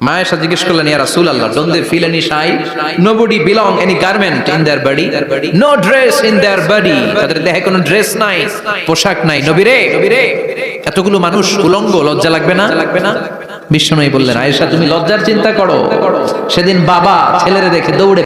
মায়ের সাথে জিজ্ঞেস করলেন ইয়া রাসূল আল্লাহ don't they feel any shy nobody belong any garment in their body no dress in their body তাদের দেহে কোনো ড্রেস নাই পোশাক নাই নবী রে নবী রে এতগুলো মানুষ উলঙ্গ লজ্জা লাগবে না লাগবে না বিষ্ণু বললেন আয়েশা তুমি লজ্জার চিন্তা করো সেদিন বাবা ছেলেরে দেখে দৌড়ে